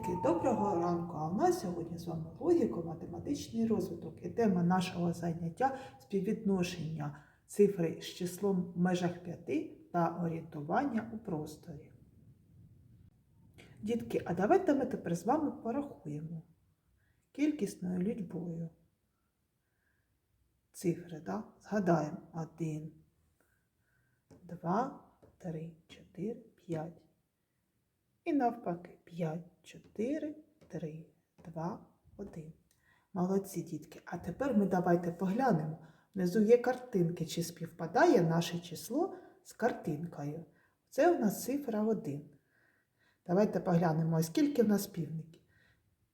Дітки, доброго ранку! А у нас сьогодні з вами логіко-математичний розвиток і тема нашого заняття співвідношення цифри з числом в межах 5 та орієнтування у просторі. Дітки, а давайте ми тепер з вами порахуємо кількісною лічбою. Цифри, да? згадаємо 1, 2, 3, 4, 5. І навпаки 5, 4, 3, 2, 1. Молодці дітки. А тепер ми давайте поглянемо. Внизу є картинки, чи співпадає наше число з картинкою. Це у нас цифра 1. Давайте поглянемо, а скільки в нас півників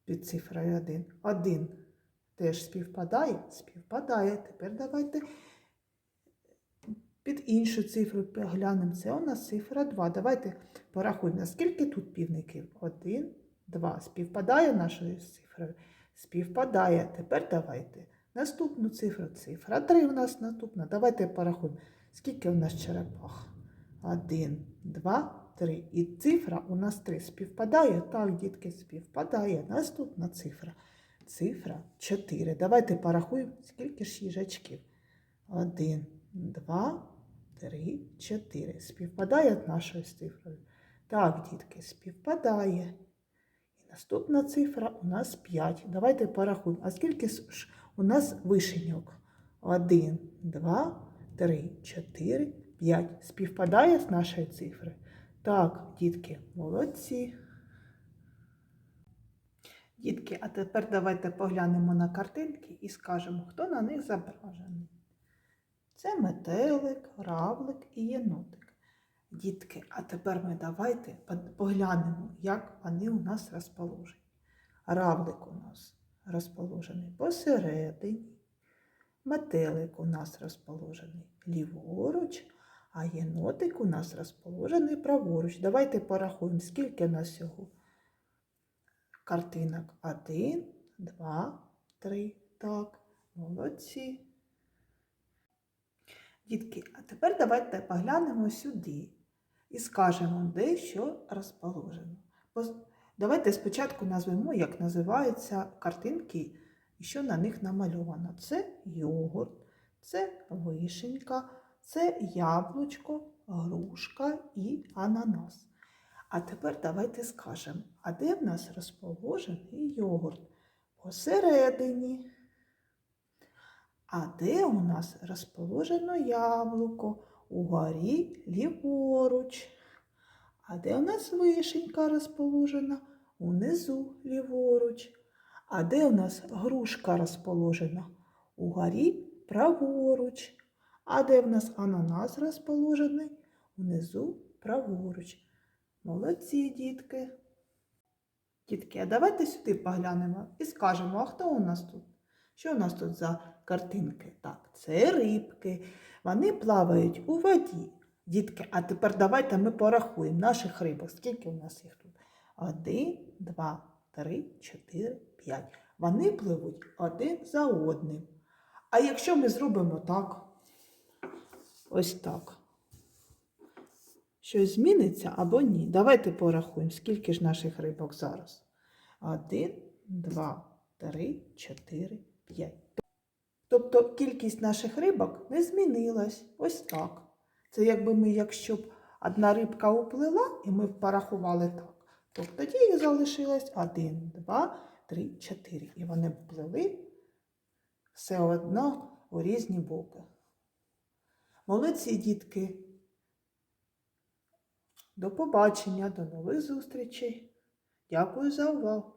під цифрою 1. 1 теж співпадає? Співпадає. Тепер давайте під іншу цифру поглянемо. Це у нас цифра 2. Давайте порахуємо, скільки тут півників? 1, 2. Співпадає нашою цифрою? Співпадає. Тепер давайте наступну цифру. Цифра 3 у нас наступна. Давайте порахуємо, скільки у нас черепах. 1, 2, 3. І цифра у нас 3 співпадає. Так, дітки, співпадає. Наступна цифра. Цифра 4. Давайте порахуємо, скільки ж їжачків. 1, 2, 3, 4. Співпадає з нашою цифрою? Так, дітки, співпадає. І наступна цифра у нас 5. Давайте порахуємо. А скільки ж у нас вишеньок? 1, 2, 3, 4, 5. Співпадає з нашою цифрою? Так, дітки, молодці. Дітки, а тепер давайте поглянемо на картинки і скажемо, хто на них зображений. Це метелик, равлик і єнотик. Дітки, а тепер ми давайте поглянемо, як вони у нас розположені. Равлик у нас розположений посередині, метелик у нас розположений ліворуч, а єнотик у нас розположений праворуч. Давайте порахуємо, скільки у нас всього картинок. Один, два, три. Так, молодці. Дітки, а тепер давайте поглянемо сюди і скажемо, де що розположено. Давайте спочатку назвемо, як називаються картинки і що на них намальовано. Це йогурт, це вишенька, це яблучко, грушка і ананас. А тепер давайте скажемо, а де в нас розположений йогурт? Посередині. А де у нас розположено яблуко? Угорі ліворуч. А де у нас вишенька розположена? Унизу ліворуч. А де у нас грушка розположена? Угорі праворуч. А де в нас ананас розположений? Унизу праворуч. Молодці, дітки. Дітки, а давайте сюди поглянемо і скажемо, а хто у нас тут? Що у нас тут за картинки? Так, це рибки. Вони плавають у воді. Дітки, а тепер давайте ми порахуємо наших рибок. Скільки у нас їх тут? Один, два, три, чотири, п'ять. Вони пливуть один за одним. А якщо ми зробимо так, ось так, щось зміниться або ні? Давайте порахуємо, скільки ж наших рибок зараз. Один, два, три, чотири, Тобто кількість наших рибок не змінилась. Ось так. Це якби ми, якщо б одна рибка уплила, і ми б порахували так, то тоді їх залишилось один, два, три, чотири. І вони б плили все одно у різні боки. Молодці дітки. До побачення, до нових зустрічей. Дякую за увагу!